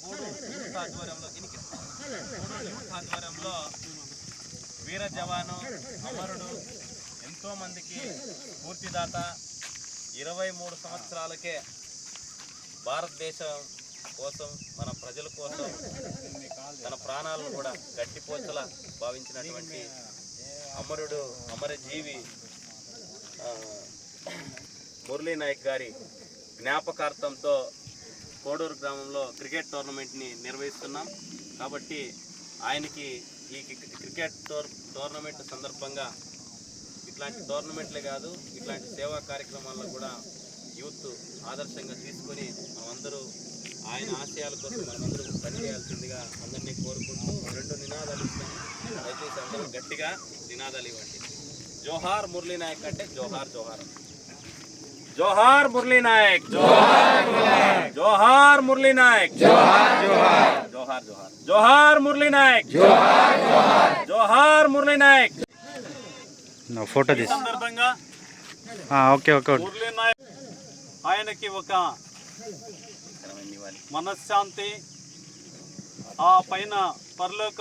Koduru youth ఆధ్వర్యంలో ఇనికి Koduru youth ఆధ్వర్యంలో వీర జవాను అమరుడు ఎంతో మందికి పూర్తిదాత ఇరవై మూడు సంవత్సరాలకే భారతదేశం కోసం మన ప్రజల కోసం తన ప్రాణాలను కూడా గట్టిపోచలా భావించినటువంటి అమరుడు అమరజీవి మురళీనాయక్ మురళీ నాయక్ గారి జ్ఞాపకార్థంతో కోడూరు గ్రామంలో క్రికెట్ టోర్నమెంట్ని నిర్వహిస్తున్నాం. కాబట్టి ఆయనకి ఈ క్రికెట్ టోర్ టోర్నమెంట్ సందర్భంగా ఇట్లాంటి టోర్నమెంట్లే కాదు ఇట్లాంటి సేవా కార్యక్రమాల్లో కూడా యూత్ ఆదర్శంగా తీసుకొని మనమందరూ ఆయన ఆశయాల కోసం మనమందరూ పనిచేయాల్సిందిగా అందరినీ కోరుకుంటూ రెండు నినాదాలు ఇస్తాను. దయచేసి అందరూ గట్టిగా నినాదాలు ఇవ్వండి. జోహార్ మురళీ నాయక్ అంటే జోహార్ జోహార్. జోహార్ మురళీ నాయక్ జోహార్ జోహార్ మురళీ నాయక్. జోహార్ జోహార్ జోహార్ జోహార్ మురళీ నాయక్. జోహార్ జోహార్ మురళీ నాయక్. నా ఫోటో తీసి. సందర్భంగా ఓకే ఓకే. మురళీ నాయక్ ఆయనకి ఒక మనశ్శాంతి ఆ పైన పరలోక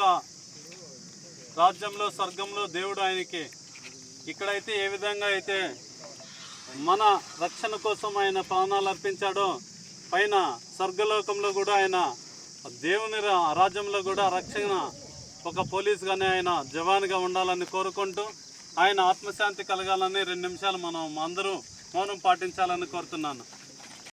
రాజ్యంలో స్వర్గంలో దేవుడు ఆయనకి ఇక్కడైతే ఏ విధంగా అయితే మన రక్షణ కోసం ఆయన ప్రాణాలు అర్పించాడో పైన స్వర్గలోకంలో కూడా ఆయన దేవుని రాజ్యంలో కూడా రక్షణ ఒక పోలీస్గానే ఆయన జవాన్గా ఉండాలని కోరుకుంటూ ఆయన ఆత్మశాంతి కలగాలని రెండు నిమిషాలు మనం అందరూ మౌనం పాటించాలని కోరుతున్నాను.